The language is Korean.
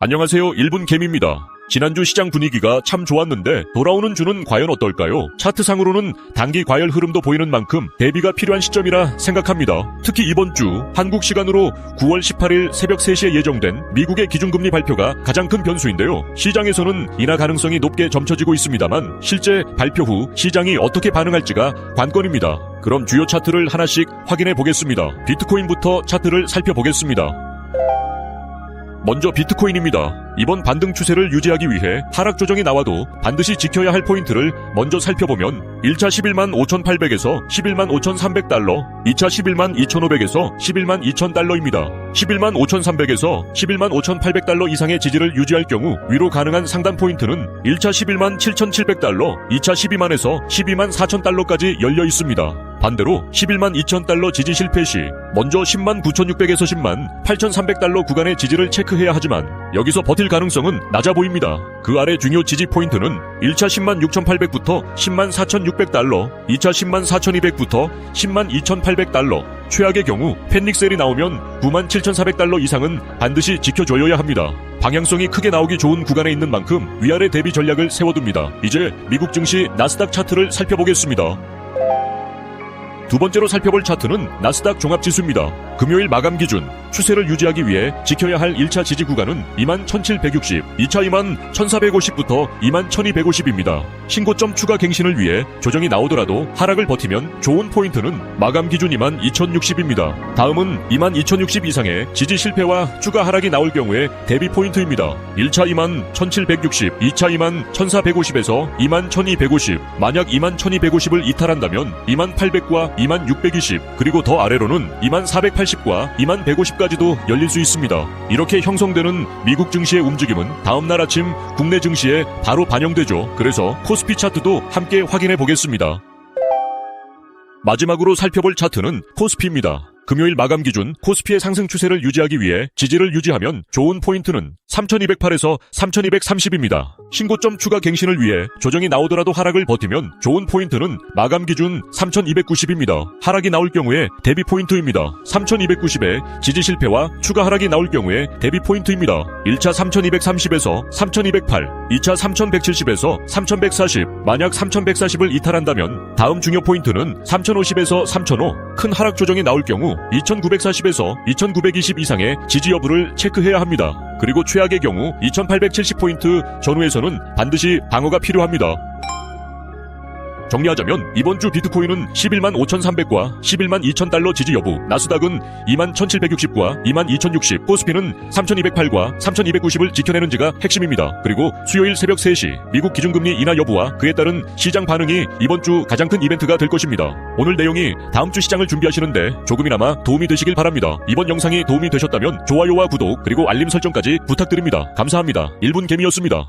안녕하세요. 1분 개미입니다. 지난주 시장 분위기가 참 좋았는데 돌아오는 주는 과연 어떨까요? 차트상으로는 단기 과열 흐름도 보이는 만큼 대비가 필요한 시점이라 생각합니다. 특히 이번 주 한국 시간으로 9월 18일 새벽 3시에 예정된 미국의 기준금리 발표가 가장 큰 변수인데요. 시장에서는 인하 가능성이 높게 점쳐지고 있습니다만 실제 발표 후 시장이 어떻게 반응할지가 관건입니다. 그럼 주요 차트를 하나씩 확인해 보겠습니다. 비트코인부터 차트를 살펴보겠습니다. 먼저 비트코인입니다. 이번 반등 추세를 유지하기 위해 하락 조정이 나와도 반드시 지켜야 할 포인트를 먼저 살펴보면 1차 11만 5,800에서 11만 5,300달러, 2차 11만 2,500에서 11만 2,000달러입니다. 11만 5,300에서 11만 5,800달러 이상의 지지를 유지할 경우 위로 가능한 상단 포인트는 1차 11만 7,700달러, 2차 12만에서 12만 4,000달러까지 열려 있습니다. 반대로 11만 2,000달러 지지 실패 시 먼저 10만 9,600에서 10만 8,300달러 구간의 지지를 체크해야 하지만 여기서 버틸 가능성은 낮아 보입니다. 그 아래 중요 지지 포인트는 1차 10만 6,800부터 10만 4,600달러, 2차 10만 4,200부터 10만 2,800달러, 최악의 경우 팬닉셀이 나오면 9만 7,400달러 이상은 반드시 지켜줘야 합니다. 방향성이 크게 나오기 좋은 구간에 있는 만큼 위아래 대비 전략을 세워둡니다. 이제 미국 증시 나스닥 차트를 살펴보겠습니다. 두 번째로 살펴볼 차트는 나스닥 종합지수입니다. 금요일 마감 기준 추세를 유지하기 위해 지켜야 할 1차 지지 구간은 21,760, 2차 21,450부터 21,250입니다. 신고점 추가 갱신을 위해 조정이 나오더라도 하락을 버티면 좋은 포인트는 마감 기준 22,060입니다. 다음은 22,060 이상의 지지 실패와 추가 하락이 나올 경우에 대비 포인트입니다. 1차 21,760, 2차 21,1450에서 21,250, 만약 21,250을 이탈한다면 2800과 2620 그리고 더 아래로는 2480과 2150까지도 열릴 수 있습니다. 이렇게 형성되는 미국 증시의 움직임은 다음날 아침 국내 증시에 바로 반영되죠. 그래서 코스피 차트도 함께 확인해 보겠습니다. 마지막으로 살펴볼 차트는 코스피입니다. 금요일 마감 기준 코스피의 상승 추세를 유지하기 위해 지지를 유지하면 좋은 포인트는 3208에서 3230입니다. 신고점 추가 갱신을 위해 조정이 나오더라도 하락을 버티면 좋은 포인트는 마감 기준 3290입니다. 하락이 나올 경우에 대비 포인트입니다. 3290에 지지 실패와 추가 하락이 나올 경우에 대비 포인트입니다. 1차 3230에서 3208, 2차 3170에서 3140, 만약 3140을 이탈한다면 다음 중요 포인트는 3050에서 3005, 큰 하락 조정이 나올 경우 2940에서 2920 이상의 지지 여부를 체크해야 합니다. 그리고 최악의 경우 2870포인트 전후에서는 반드시 방어가 필요합니다. 정리하자면 이번 주 비트코인은 11만 5,300과 11만 2,000달러 지지 여부, 나스닥은 2만 1,760과 2만 2,060, 코스피는 3,208과 3,290을 지켜내는지가 핵심입니다. 그리고 수요일 새벽 3시 미국 기준금리 인하 여부와 그에 따른 시장 반응이 이번 주 가장 큰 이벤트가 될 것입니다. 오늘 내용이 다음 주 시장을 준비하시는데 조금이나마 도움이 되시길 바랍니다. 이번 영상이 도움이 되셨다면 좋아요와 구독 그리고 알림 설정까지 부탁드립니다. 감사합니다. 1분 개미였습니다.